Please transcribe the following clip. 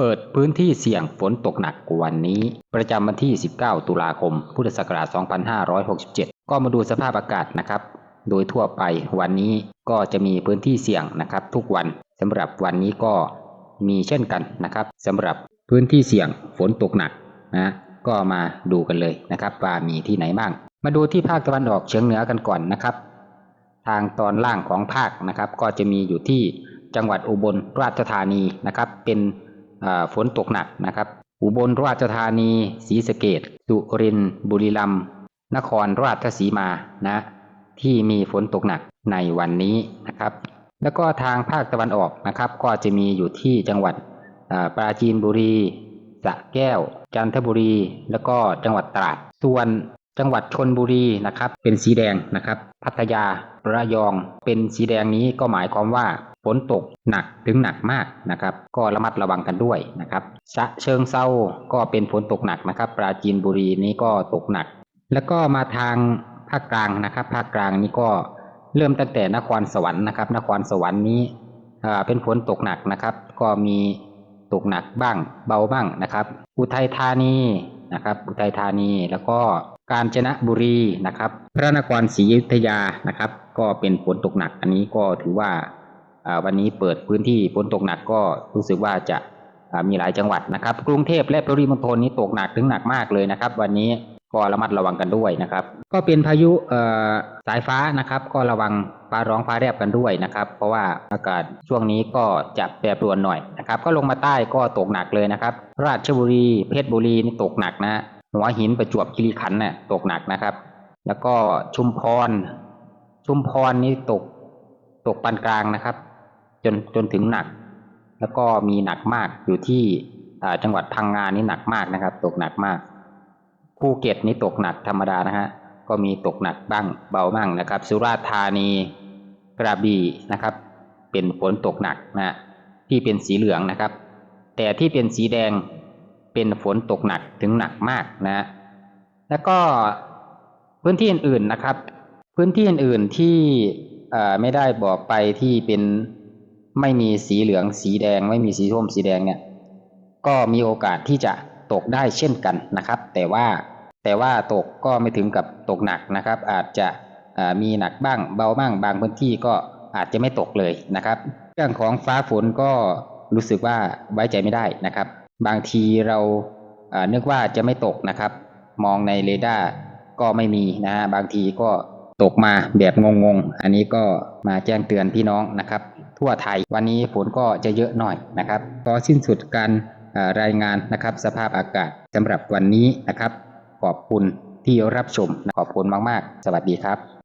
เปิดพื้นที่เสี่ยงฝนตกหนักวันนี้ ประจำวันที่ 19 ตุลาคม พุทธศักราช 2567 ก็มาดูสภาพอากาศนะครับ โดยทั่วไปวันนี้ก็จะมีพื้นที่เสี่ยงนะครับ ทุกวันสำหรับวันนี้ก็มีเช่นกันนะครับสำหรับพื้นที่เสี่ยงฝนตกหนักนะก็มาดูกันเลยนะครับว่ามีที่ไหนบ้าง มาดูที่ภาคตะวันออกเฉียงเหนือกันก่อนนะครับ ทางตอนล่างของภาคนะครับ ก็จะมีอยู่ที่จังหวัดอุบลราชธานีนะครับ เป็น ฝนตกหนักนะครับ อุบลราชธานีศรีสะเกดสุรินทร์บุรีรัมย์นครราชสีมานะ ที่มีฝนตกหนักในวันนี้นะครับ แล้วก็ทางภาคตะวันออกนะครับ ก็จะมีอยู่ที่จังหวัดปราจีนบุรีสระแก้ว จันทบุรี แล้วก็จังหวัดตราดส่วนจังหวัดชนบุรีนะครับ เป็นสีแดงนะครับ พัทยาระยองเป็นสีแดงนี้ก็หมายความว่า ฝนตกหนักถึงหนักมากนะครับ ก็ระมัดระวังกันด้วยนะครับฉะเชิงเซาก็เป็นฝนตกหนักนะครับ ปราจีนบุรีนี้ก็ตกหนัก แล้วก็มาทางภาคกลางนะครับภาคกลางนี้ก็เริ่มตั้งแต่นครสวรรค์นะครับ นครสวรรค์นี้เป็นฝนตกหนักนะครับ ก็มีตกหนักบ้างเบาบ้างนะครับ อุทัยธานีนะครับอุทัยธานีแล้วก็กาญจนบุรีนะครับ พระนครศรีอยุธยานะครับ ก็เป็นฝนตกหนักอันนี้ก็ถือว่า วันนี้เปิดพื้นที่ฝนตกหนักก็รู้สึกว่าจะมีหลายจังหวัดนะครับ กรุงเทพและปริมณฑลนี้ตกหนักถึงหนักมากเลยนะครับ วันนี้ก็ระมัดระวังกันด้วยนะครับ ก็เป็นพายุสายฟ้านะครับ ก็ระวังฟ้าร้องฟ้าแลบกันด้วยนะครับ เพราะว่าอากาศช่วงนี้ก็จะแปรปรวนหน่อยนะครับ ก็ลงมาใต้ก็ตกหนักเลยนะครับ ราชบุรีเพชรบุรีนี่ตกหนักนะหัวหินประจวบคีรีขันธ์เนี่ยตกหนักนะครับ แล้วก็ชุมพร ชุมพรนี่ตกตกปานกลางนะครับ จนจนถึงหนัก แล้วก็มีหนักมากอยู่ที่จังหวัดพังงานนี่หนักมากนะครับ ตกหนักมากภูเก็ตนี่ตกหนักธรรมดานะฮะก็มีตกหนักบ้างเบาบ้างนะครับ สุราษฎร์ธานีกระบี่นะครับ เป็นฝนตกหนักนะที่เป็นสีเหลืองนะครับ แต่ที่เป็นสีแดงเป็นฝนตกหนักถึงหนักมากนะแล้วก็พื้นที่อื่นๆนะครับ พื้นที่อื่นๆที่ไม่ได้บอกไปที่เป็น ไม่มีสีเหลืองสีแดง ไม่มีสีส้มสีแดงเนี่ยก็มีโอกาสที่จะตกได้เช่นกันนะครับ แต่ว่าแต่ว่าตกก็ไม่ถึงกับตกหนักนะครับ อาจจะมีหนักบ้างเบาบ้างบางพื้นที่ก็อาจจะไม่ตกเลยนะครับ เรื่องของฟ้าฝนก็รู้สึกว่าไว้ใจไม่ได้นะครับ บางทีเราอ่านึกว่าจะไม่ตกนะครับ มองในเรดาร์ก็ไม่มีนะฮะบางทีก็ตกมาแบบงงๆ อันนี้ก็มาแจ้งเตือนพี่น้องนะครับ ทั่วไทย วันนี้ฝนก็จะเยอะหน่อยนะครับก็สิ้นสุดการรายงานนะครับ สภาพอากาศสำหรับวันนี้นะครับ ขอบคุณที่รับชม ขอบคุณมาก ๆ สวัสดีครับ